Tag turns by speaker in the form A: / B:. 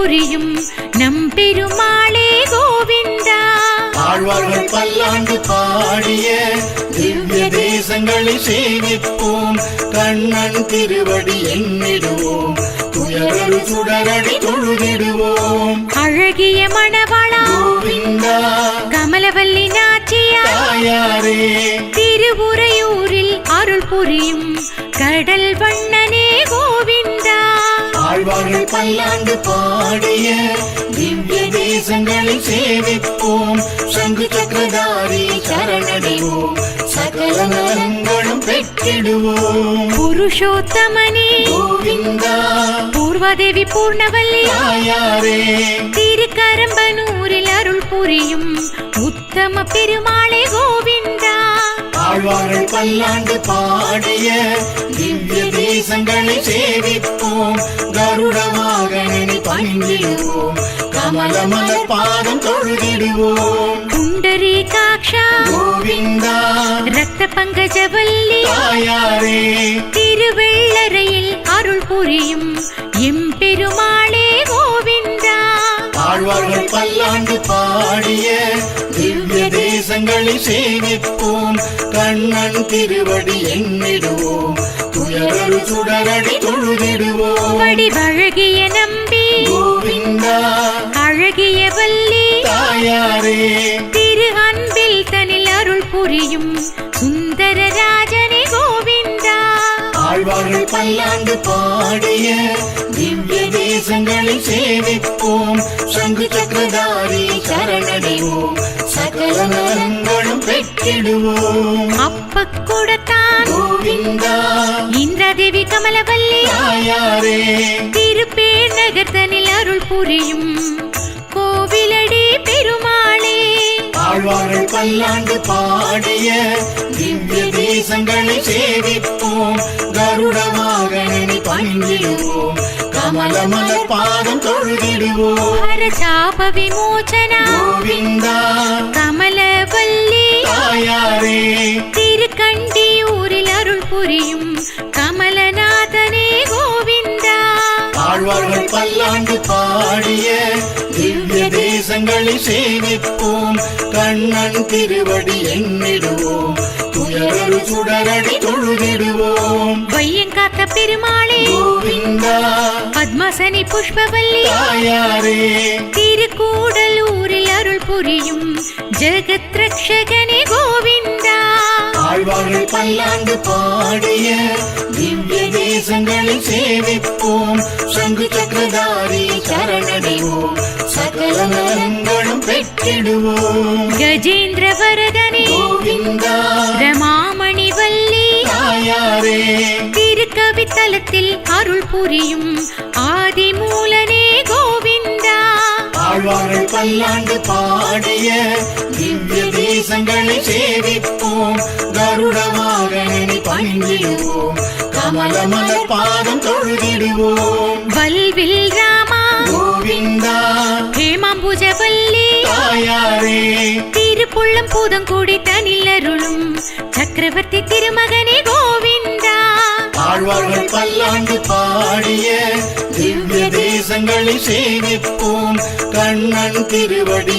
A: புரியும் நம் பெருமாளே கோவிந்தா.
B: ஆழ்வார்கள் பல்லாண்டு பாடிய திவ்ய தேசங்களை சேவிப்போம் கண்ணன் திருவடி எண்ணிடுவோம். துயரரு சுடரடி தொழுதிடுவோம்.
A: அழகிய மணவாளா
B: கோவிந்தா
A: கமலவல்லி நாச்சியா
B: தாயாரே.
A: திருவுரையூரில் அருள் புரியும் கடல் கோவிந்தா
B: ஆழ்வார்கள் பல்லாண்டு பாடிய திவ்ய தேசங்களை சேவிப்போம். சங்கு சக்கரதாரி சரணடைவோம். சகல நலங்களும் பெற்றிடுவோம்.
A: புருஷோத்தமனே
B: கோவிந்தா
A: பூர்வாதேவி பூர்ணவல்லி
B: தாயாரே.
A: திருக்கரம்பனூரில் அருள் புரியும் உத்தம பெருமாளே கோவிந்தா.
B: ஆழ்வார்கள் பல்லாண்டு பாடிய திவ்ய தேசங்களை சேவிப்போம். கருட வாகனனை பணிந்திடுவோம் கமலமலர் பாதம் தொழுதிடுவோம்.
A: குண்டரி காக்ஷா
B: கோவிந்தா
A: ரத்த பங்கஜவல்லி
B: தாயாரே.
A: திருவெள்ளரையில் அருள் புரியும் எம்பெருமாளே
B: தேசங்களை சேவிப்போம் கண்ணன் திருவடி எண்ணிடுவோம். துயரரு சுடரடி தொழுதிடுவோம்.
A: வடிவழகிய நம்பி.
B: கோவிந்தா.
A: அழகிய வல்லி
B: தாயாரே.
A: திரு அன்பில் தனில் அருள் புரியும். சுந்தர ராஜனே கோவிந்தா.
B: ஆழ்வார்கள் பல்லாண்டு பாடிய திவ்ய தேசங்களை சேவிப்போம். சங்கு சக்கரதாரி சரணடைவோம். சகல நலங்களும் பெற்றிடுவோம்.
A: அப்ப கூடத்தான்
B: கோவிந்தா.
A: இந்திராதேவி கமலவல்லி
B: தாயாரே
A: திருப்பேர் நகர் தனில் அருள் புரியும்.
B: ஆழ்வார்கள் பல்லாண்டு பாடிய திவ்ய தேசங்களை சேவிப்போம். கருட வாகனனை பணிந்திடுவோம் கமலமலர் பாதம் தொழுதிடுவோம்.
A: ஹரசாப விமோச்சனா
B: கோவிந்தா.
A: கமலவல்லி
B: தாயாரே.
A: திருக்கண்டியூரில் அருள் புரியும் கமலநாதனே கோவிந்தா.
B: ஆழ்வார்கள் பல்லாண்டு பாடிய திவ்ய தேசங்களை சேவிப்போம் கண்ணன் திருவடி எண்ணிடுவோம். துயரரு சுடரடி தொழுதிடுவோம்.
A: வையங்காத்த பெருமாளே
B: கோவிந்தா
A: பத்மசனி புஷ்பவல்லி
B: தாயாரே.
A: திருக்கூடலூரில் அருள் புரியும் ஜெகத் ரக்ஷகனே கோவிந்தா.
B: ஆழ்வார்கள் பல்லாண்டு பாடிய திவ்ய தேசங்களை சேவிப்போம் சங்கு சக்கரதாரி சரணடைவோம். பெற்றிடுவோம்
A: கஜேந்திர வரதனே
B: கோவிந்தா
A: ரமாமணி வல்லி
B: தாயாரே.
A: திருக்கவித்தலத்தில் அருள் புரியும் ஆதிமூலனே கோவிந்தா.
B: ஆழ்வார்கள் பல்லாண்டு பாடிய திவ்ய தேசங்களை சேவிப்போம். கருட வாகனனை பணிந்திடுவோம். கமலமலர் பாதம் தொழுதிடுவோம்.
A: வல்வில் ராமா
B: கோவிந்தா.
A: ஹேமாம்புஜவல்லி
B: தாயாரே
A: திருப்புள்ளம் பூதங்கூடி தனில் அருளும் சக்கரவர்த்தி திருமகனே கோவிந்தா.
B: ஆழ்வார்கள் பல்லாண்டு பாடிய திவ்ய தேசங்களை சேவிப்போம் கண்ணன் திருவடி